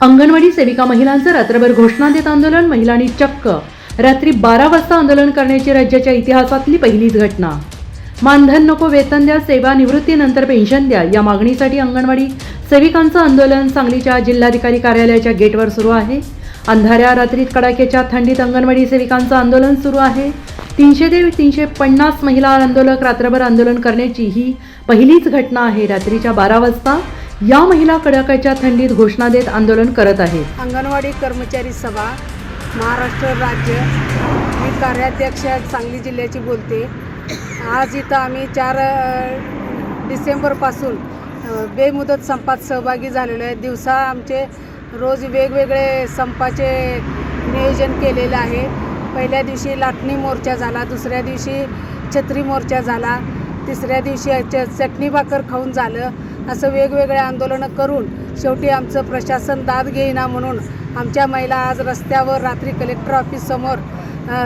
अंगणवाडी सेविका महिलांचं रात्रभर घोषणा देत आंदोलन महिलांनी चक्क. रात्री बारा वाजता आंदोलन करण्याची राज्याच्या इतिहासातली पहिलीच घटना. मानधन नको वेतन द्या सेवा निवृत्तीनंतर पेन्शन द्या या मागणीसाठी अंगणवाडी सेविकांचं आंदोलन सांगलीच्या जिल्हाधिकारी कार्यालयाच्या गेटवर सुरू आहे. अंधाऱ्या रात्रीत कडाक्याच्या थंडीत अंगणवाडी सेविकांचं आंदोलन सुरू आहे. तीनशे ते तीनशे पन्नास महिला आंदोलक रात्रभर आंदोलन करण्याची ही पहिलीच घटना आहे. रात्रीच्या बारा वाजता या महिला कडाक्याच्या थंडीत घोषणा देत आंदोलन करत आहेत अंगणवाडी कर्मचारी सभा महाराष्ट्र राज्य. मी कार्याध्यक्ष सांगली जिल्ह्याची बोलते. आज इथं आम्ही चार डिसेंबरपासून बेमुदत संपात सहभागी झालेलो आहे. दिवसा आमचे रोज वेगवेगळे संपाचे नियोजन केलेलं आहे. पहिल्या दिवशी लाटणी मोर्चा झाला दुसऱ्या दिवशी छत्री मोर्चा झाला तिसऱ्या दिवशी च चटणी भाकर खाऊन झालं. असं वेगवेगळे आंदोलनं करून शेवटी आमचं प्रशासन दाद घेईना म्हणून आमच्या महिला आज रस्त्यावर रात्री कलेक्टर ऑफिससमोर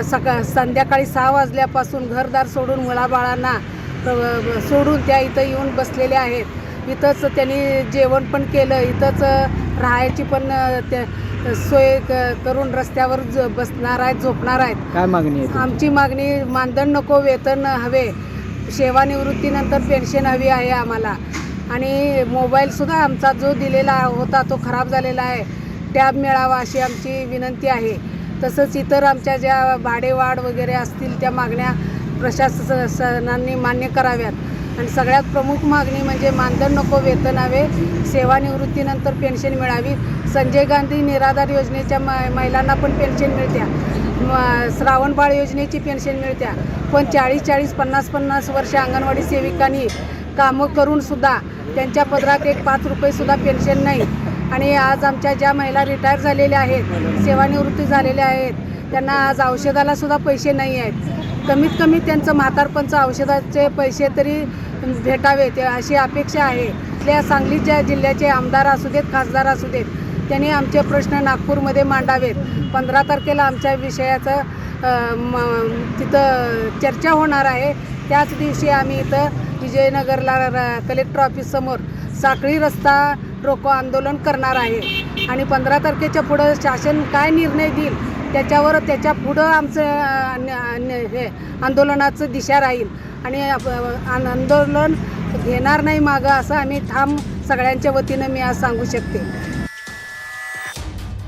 सका संध्याकाळी सहा वाजल्यापासून घरदार सोडून मुलाबाळांना सोडून त्या इथं येऊन बसलेल्या आहेत. इथंच त्यांनी जेवण पण केलं इथंच राहायची पण त्या सोय क- करून रस्त्यावर ज बसणार आहेत झोपणार आहेत. काय मागणी? आमची मागणी मानधन नको वेतन हवे. सेवानिवृत्तीनंतर पेन्शन हवी आहे आम्हाला. आणि मोबाईलसुद्धा आमचा जो दिलेला होता तो खराब झालेला आहे. टॅब मिळावा अशी आमची विनंती आहे. तसंच इतर आमच्या ज्या भाडेवाढ वगैरे असतील त्या मागण्या प्रशासनाने मान्य कराव्यात. आणि सगळ्यात प्रमुख मागणी म्हणजे मानधन नको वेतन हवे सेवानिवृत्तीनंतर पेन्शन मिळावी. संजय गांधी निराधार योजनेच्या म महिलांना पण पेन्शन मिळत्या. म- श्रावण बाळ योजनेची पेन्शन मिळत्या. पण चाळीस चाळीस पन्नास पन्नास वर्ष अंगणवाडी सेविकांनी कामं करून सुद्धा त्यांच्या पदरात एक पाच रुपयेसुद्धा पेन्शन नाही. आणि आज आमच्या ज्या महिला रिटायर झालेल्या आहेत सेवानिवृत्ती झालेल्या आहेत त्यांना आज औषधाला सुद्धा पैसे नाही आहेत. कमीत कमी त्यांचं म्हातारपणचं औषधाचे पैसे तरी भेटावेत अशी अपेक्षा आहे. आपल्या सांगलीच्या जिल्ह्याचे आमदार असू देत खासदार असू देत त्यांनी आमचे प्रश्न नागपूरमध्ये मांडावेत. पंधरा तारखेला आमच्या विषयाचं म- तिथं चर्चा होणार आहे. त्याच दिवशी आम्ही इथं विजयनगरला र- कलेक्टर ऑफिससमोर साखळी रस्ता रोको आंदोलन करणार आहे. आणि पंधरा तारखेच्या पुढं शासन काय निर्णय देईल त्याच्यावर त्याच्या पुढं आमचं हे आंदोलनाचं दिशा राहील. आणि आंदोलन घेणार नाही मागं असं आम्ही ठाम सगळ्यांच्या वतीनं मी आज सांगू शकते.